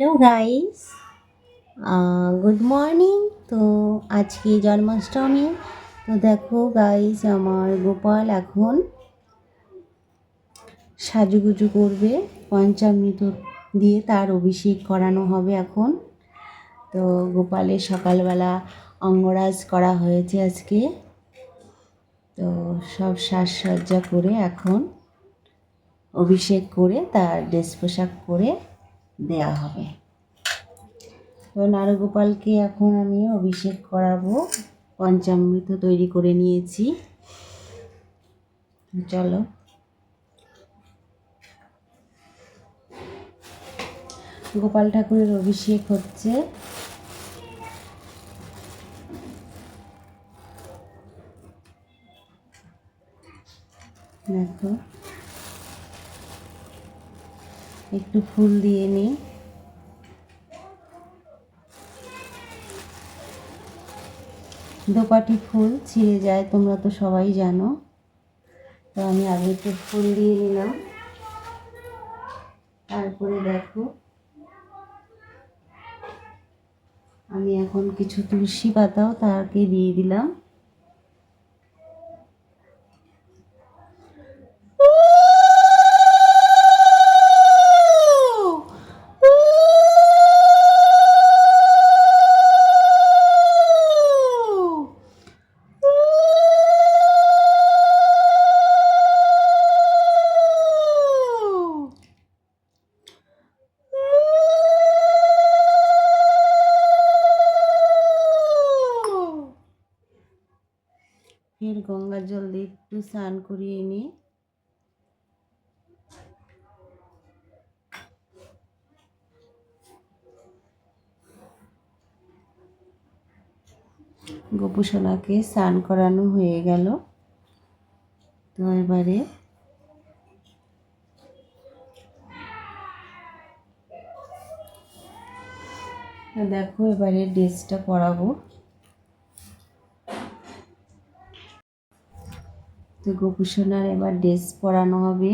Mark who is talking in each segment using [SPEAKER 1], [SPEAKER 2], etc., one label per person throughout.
[SPEAKER 1] Hello guys good morning. তো আজকে জন্মাষ্টমী। তো দেখো গাইস, আমার গোপাল এখন সাজুগুজু করবে। পঞ্চামৃত দিয়ে তার অভিষেক করানো হবে এখন। তো গোপালের সকালবেলা অঙ্গরাজ করা হয়েছে আজকে। তো সব সাজসজ্জা করে এখন অভিষেক করে তার ড্রেস পোশাক পরে দেয়া হবে। তো নারগোপালকে এখন আমি অভিষেক করাবো। পঞ্চামৃত তৈরি করে নিয়েছি। চলো। গোপাল ঠাকুরের অভিষেক হচ্ছে। দেখো। একটু ফুল দিয়ে নিই। দোপাটি ফুল ছিঁড়ে যায়, তোমরা তো সবাই জানো। তো আমি আগে একটু ফুল দিয়ে নিলাম। তারপরে দেখো, আমি এখন কিছু তুলসী পাতাও তাকে দিয়ে দিলাম ফের গঙ্গার জল দিয়ে একটু স্নান করিয়ে নিই গোপুসোনাকে স্নান করানো হয়ে গেল। তো এবারে দেখো এবারে ড্রেসটা পরাবো। গোপুসোনার এবার ড্রেস পরানো হবে।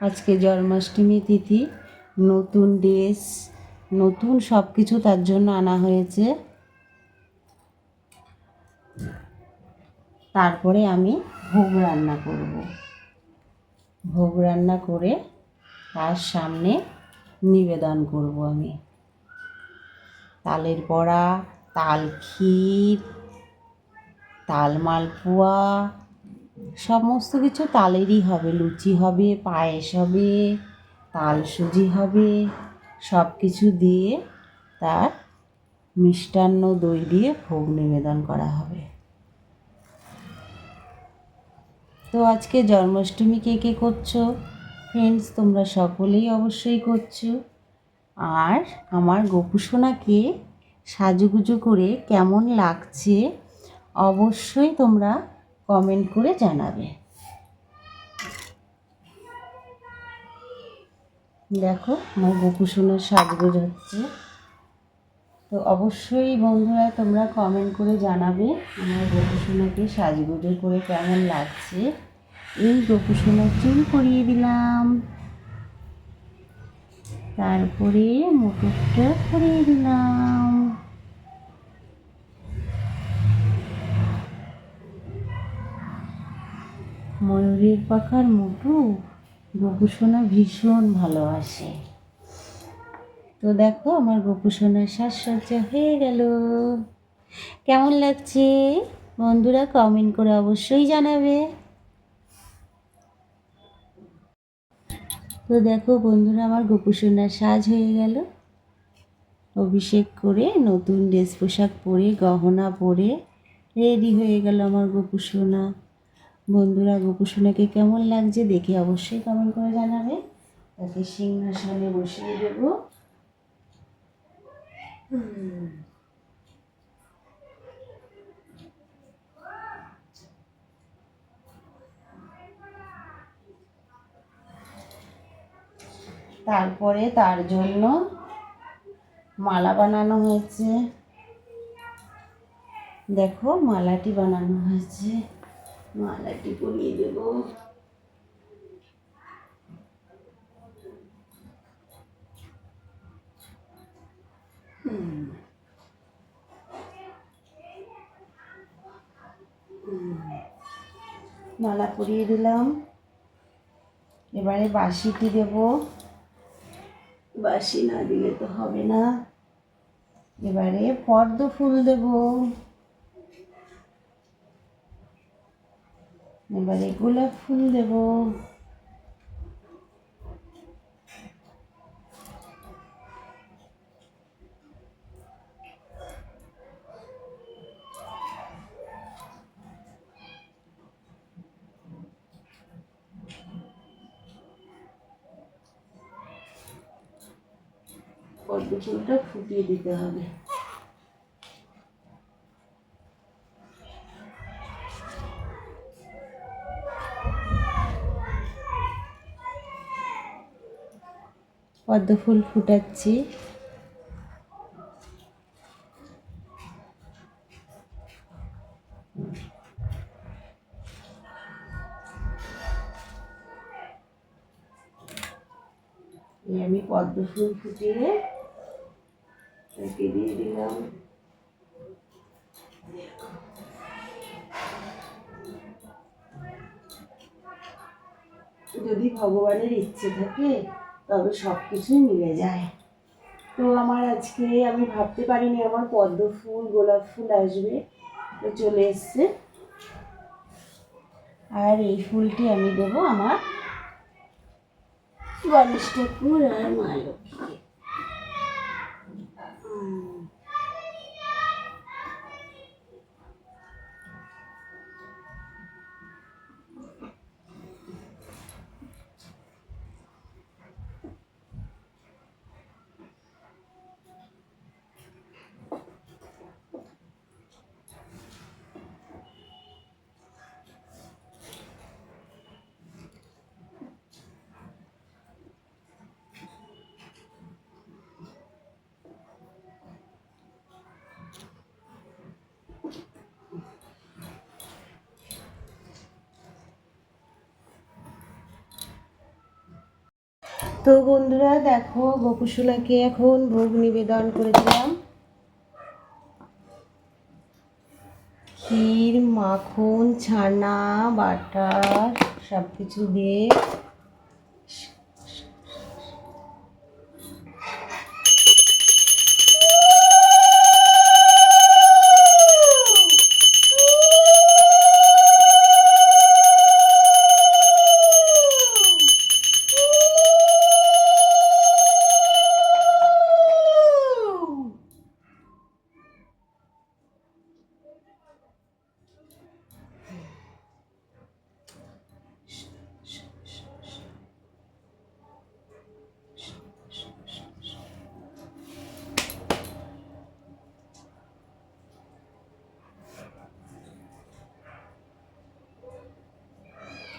[SPEAKER 1] আজকে জন্মাষ্টমী তিথি, নতুন ড্রেস নতুন সব কিছু তার জন্য আনা হয়েছে। তারপরে আমি ভোগ রান্না করব। ভোগ রান্না করে তার সামনে নিবেদন করব আমি। তালের বড়া, তাল ক্ষীর, তাল মালপোয়া, সমস্ত কিছু তালেরই হবে। লুচি হবে, পায়েস হবে, তাল সুজি হবে সব কিছু দিয়ে তার মিষ্টান্ন দই দিয়ে ভোগ নিবেদন করা হবে। তো আজকে জন্মাষ্টমী কে কে করছ? ফ্রেন্ডস তোমরা সকলেই অবশ্যই করছ। আর আমার গোপুসোনাকে সাজুগুজু করে কেমন লাগছে অবশ্যই তোমরা কমেন্ট করে জানাবে। দেখো, আমার গোপুসোনার সাজগোজ হচ্ছে তো অবশ্যই বন্ধুরা তোমরা কমেন্ট করে জানাবে আমার গোপুসোনাকে সাজগুজো করে কেমন লাগছে। এই গোপুসোনার চুল করিয়ে দিলাম। তারপরে মোটরটা করিয়ে দিলাম। ময়ূরের পাখার মুটু গোপুসোনা ভীষণ ভালোবাসে। তো দেখো আমার গোপুসোনার সাজসজ্জা হয়ে গেল। কেমন লাগছে? বন্ধুরা কমেন্ট করে অবশ্যই জানাবে। তো দেখো বন্ধুরা, আমার গোপুসোনার সাজ হয়ে গেল। অভিষেক করে নতুন ড্রেস পোশাক পরে, গহনা পরে রেডি হয়ে গেল আমার গোপুসোনা। বন্ধুরা, গোপুসোনাকে কেমন লাগছে দেখে অবশ্যই কমেন্ট করে জানাবে। তাকে সিংহাসনে বসিয়ে দেবো। তারপরে তার জন্য মালা বানানো হয়েছে। দেখো, মালাটি বানানো হয়েছে। মালাটি পরিয়ে দেবো। মালা পরিয়ে দিলাম। এবারে বাসিটি দেব। বাসি না দিলে তো হবে না। এবারে পদ্ম ফুল দেব। এবারে গোলাপ ফুল দেব। পদ্ম ফুলটা ফুটিয়ে দিতে হবে। পদ্ম ফুল ফুটাচ্ছি আমি পদ্ম ফুল ফুটিয়ে দিয়ে দিলাম যদি ভগবানের ইচ্ছে থাকে, তবে সব কিছুই মিলে যায়। তো আমার আজকে আমি ভাবতে পারিনি, আমার পদ্ম ফুল, গোলাপ ফুল আসবে, তো চলে এসছে। আর এই ফুলটি আমি দেবো আমার গণেশ ঠাকুর আর মা তো বন্ধুরা দেখো বকুশুলাকে এখন ভোগ নিবেদন করেছিলাম। ক্ষীর, মাখন, ছানা, বাটার সব কিছু দিয়ে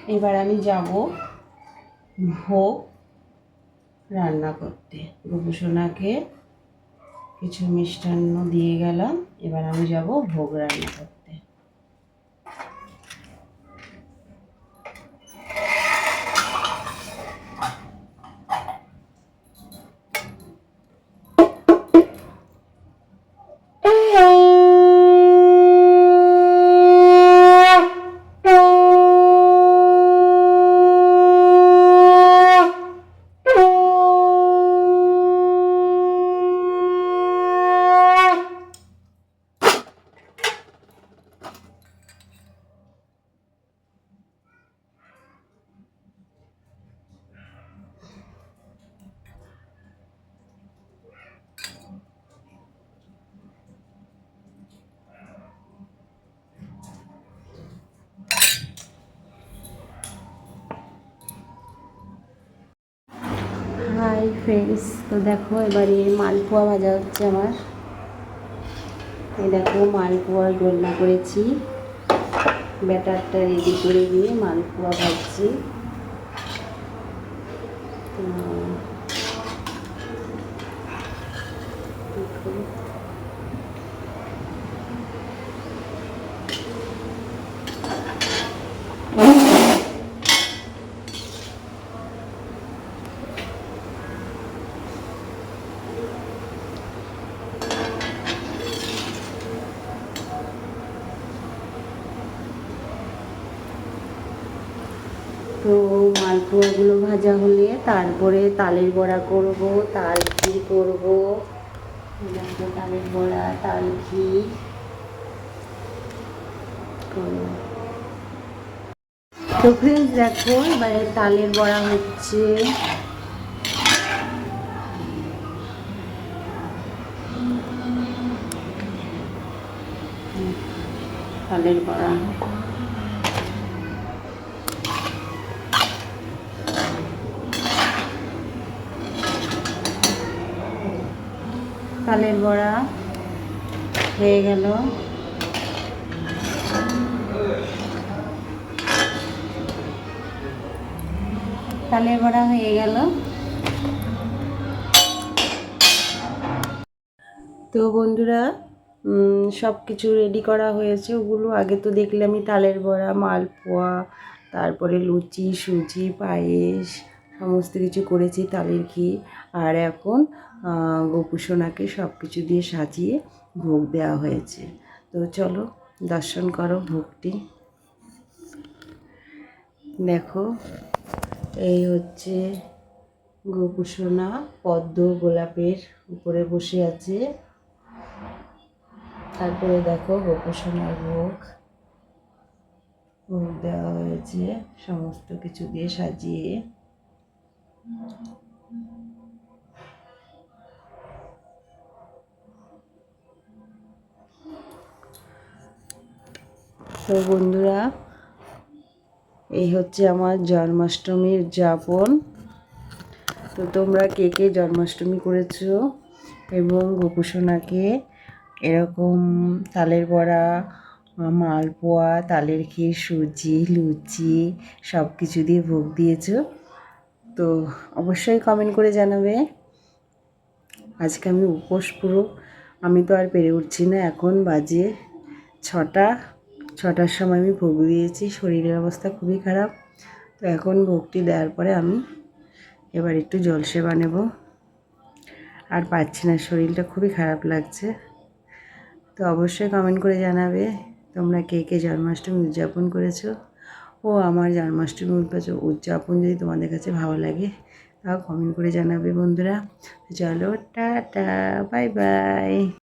[SPEAKER 1] এবার আমি যাব ভোগ রান্না করতে। গোপুসোনাকে কিছু মিষ্টান্ন দিয়ে গেলাম, এবার আমি যাব ভোগ রান্না করতে। হাই ফ্রেন্ডস তো দেখো, এবারে মালপোয়া ভাজা হচ্ছে আমার। এই দেখো মালপোয়ার গোলনা করেছি। ব্যাটারটা রেডি করে দিয়ে মালপোয়া ভাজছি দেখো। তো মালপোয়াগুলো ভাজা হলে তারপরে তালের বড়া করব, তাল ক্ষীর করব। তালের বড়া, তাল করব। তো ফ্রেন্ডস দেখো এবারে তালের বড়া হচ্ছে। তালের বড়া। তালের বড়া হয়ে গেল। তালের বড়া হয়ে গেল। তো বন্ধুরা সব কিছু রেডি করা হয়েছে। ওগুলো আগে তো দেখলে আমি তালের বড়া, মালপোয়া, তারপরে লুচি, সুজি, পায়েস সমস্ত কিছু করেছি তালের ঘি আর এখন গোপুসোনাকে সব কিছু দিয়ে সাজিয়ে ভোগ দেওয়া হয়েছে। তো চলো, দর্শন করো ভোগটি। দেখো, এই হচ্ছে গোপুসোনা পদ্ম গোলাপের উপরে বসে আছে। তারপরে দেখো গোপুসোনার ভোগ। ভোগ দেওয়া হয়েছে, সমস্ত কিছু দিয়ে সাজিয়ে। তো বন্ধুরা, এই হচ্ছে আমার জন্মাষ্টমীর উদযাপন তো তোমরা কে কে জন্মাষ্টমী করেছ এবং গোপুসোনাকে এরকম তালের বড়া, মালপোয়া, তালের ক্ষীর, সুজি, লুচি সব কিছু দিয়ে ভোগ দিয়েছ? তো অবশ্যই কমেন্ট করে জানাবে। আজকে আমি উপোস পুরো। আমি তো আর পেরে উঠছি না। এখন বাজে ছটা। ছটার সময় আমি ভোগ দিয়েছি। শরীরের অবস্থা খুবই খারাপ। তো এখন ভোগটি দেওয়ার পরে আমি এবার একটু জলসেবা নেব আর পাচ্ছি না, শরীরটা খুবই খারাপ লাগছে। তো অবশ্যই কমেন্ট করে জানাবে। তোমরা কে কে জন্মাষ্টমী উদযাপন করেছ? ও আমার জন্মাষ্টমী উদযাপন- যদি তোমাদের কাছে ভালো লাগে, তাও কমেন্ট করে জানাবে বন্ধুরা। চলো, টাটা বাই বাই